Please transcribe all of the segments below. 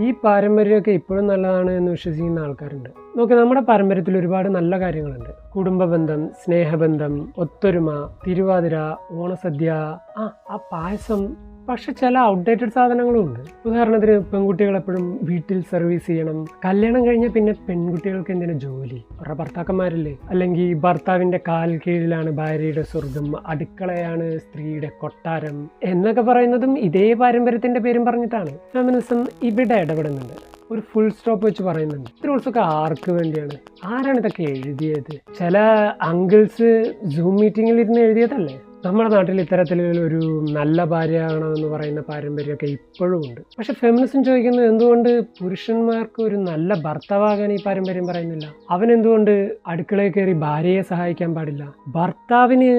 ഈ പാരമ്പര്യമൊക്കെ ഇപ്പോഴും നല്ലതാണ് എന്ന് വിശ്വസിക്കുന്ന ആൾക്കാരുണ്ട്. നോക്കി നമ്മുടെ പാരമ്പര്യത്തിൽ ഒരുപാട് നല്ല കാര്യങ്ങളുണ്ട്. കുടുംബബന്ധം സ്നേഹബന്ധം ഒത്തൊരുമ തിരുവാതിര ഓണസദ്യ ആ ആ പായസം പക്ഷെ ചില ഔട്ട്ഡേറ്റഡ് സാധനങ്ങളും ഉണ്ട്. ഉദാഹരണത്തിന് പെൺകുട്ടികൾ എപ്പോഴും വീട്ടിൽ സർവീസ് ചെയ്യണം. കല്യാണം കഴിഞ്ഞാൽ പിന്നെ പെൺകുട്ടികൾക്ക് എന്തിനാ ജോലി? അവരുടെ ഭർത്താക്കന്മാരില്ലേ? അല്ലെങ്കിൽ ഭർത്താവിന്റെ കാൽ കീഴിലാണ് ഭാര്യയുടെ സ്വർഗം അടുക്കളയാണ് സ്ത്രീയുടെ കൊട്ടാരം എന്നൊക്കെ പറയുന്നതും ഇതേ പാരമ്പര്യത്തിന്റെ പേരും പറഞ്ഞിട്ടാണ്. ഫെമിനിസം ഇവിടെ ഇടപെടുന്നുണ്ട്. ഒരു ഫുൾ സ്റ്റോപ്പ് വെച്ച് പറയുന്നുണ്ട്. റൂൾസ് ഒക്കെ ആർക്ക് വേണ്ടിയാണ്? ആരാണ് ഇതൊക്കെ എഴുതിയത്? ചില അങ്കിൾസ് സൂം മീറ്റിങ്ങിൽ ഇരുന്ന് എഴുതിയതല്ലേ? നമ്മുടെ നാട്ടിൽ ഇത്തരത്തിലൊരു നല്ല ഭാര്യയാകണമെന്ന് പറയുന്ന പാരമ്പര്യമൊക്കെ ഇപ്പോഴും ഉണ്ട്. പക്ഷെ ഫെമിനിസം ചോദിക്കുന്നത് എന്തുകൊണ്ട് പുരുഷന്മാർക്ക് ഒരു നല്ല ഭർത്താവാകാൻ ഈ പാരമ്പര്യം പറയുന്നില്ല? അവൻ എന്തുകൊണ്ട് അടുക്കളയിൽ കയറി ഭാര്യയെ സഹായിക്കാൻ പാടില്ല? ഭർത്താവിന്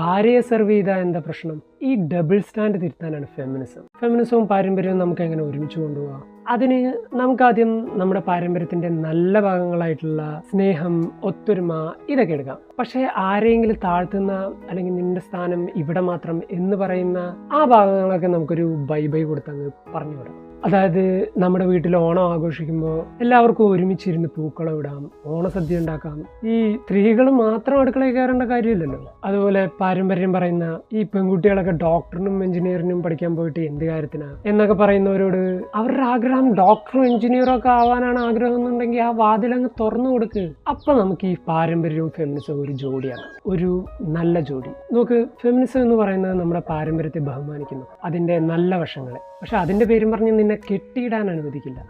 ഭാര്യയെ സെർവ് ചെയ്താൽ എന്താ പ്രശ്നം? ഈ ഡബിൾ സ്റ്റാൻഡ് തിരുത്താനാണ് ഫെമിനിസം ഫെമിനിസവും പാരമ്പര്യവും നമുക്ക് എങ്ങനെ ഒരുമിച്ച് കൊണ്ടുപോകാം? അതിന് നമുക്കാദ്യം നമ്മുടെ പാരമ്പര്യത്തിന്റെ നല്ല ഭാഗങ്ങളായിട്ടുള്ള സ്നേഹം ഒത്തൊരുമ ഇതൊക്കെ എടുക്കാം. പക്ഷേ ആരെങ്കിലും താഴ്ത്തുന്ന അല്ലെങ്കിൽ നിന്റെ സ്ഥാനം ഇവിടെ മാത്രം എന്ന് പറയുന്ന ആ ഭാഗങ്ങളൊക്കെ നമുക്കൊരു ബൈ ബൈ കൊടുത്തങ്ങ് പറഞ്ഞു വിടാം. അതായത് നമ്മുടെ വീട്ടിൽ ഓണം ആഘോഷിക്കുമ്പോൾ എല്ലാവർക്കും ഒരുമിച്ചിരുന്ന് പൂക്കളം ഇടാം ഓണസദ്യ ഉണ്ടാക്കാം. ഈ സ്ത്രീകൾ മാത്രം അടുക്കളയിൽ കയറേണ്ട കാര്യമില്ലല്ലോ. അതുപോലെ പാരമ്പര്യം പറയുന്ന ഈ പെൺകുട്ടികളൊക്കെ ഡോക്ടറിനും എഞ്ചിനീയറിനും പഠിക്കാൻ പോയിട്ട് എന്ത് കാര്യത്തിനാ എന്നൊക്കെ പറയുന്നവരോട് അവരുടെ ആഗ്രഹം ഡോക്ടറും എഞ്ചിനീയറും ഒക്കെ ആവാനാണ് ആഗ്രഹം എന്നുണ്ടെങ്കിൽ ആ വാതിലങ്ങ് തുറന്നു കൊടുക്ക്. അപ്പൊ നമുക്ക് ഈ പാരമ്പര്യവും ഫെമിനിസവും ഒരു ജോഡിയാണ്. ഒരു നല്ല ജോഡി. നോക്ക് ഫെമിനിസം എന്ന് പറയുന്നത് നമ്മുടെ പാരമ്പര്യത്തെ ബഹുമാനിക്കുന്നു. അതിന്റെ നല്ല വശങ്ങളെ. പക്ഷെ അതിന്റെ പേരും പറഞ്ഞ് നിന്നെ കെട്ടിയിടാൻ അനുവദിക്കില്ല.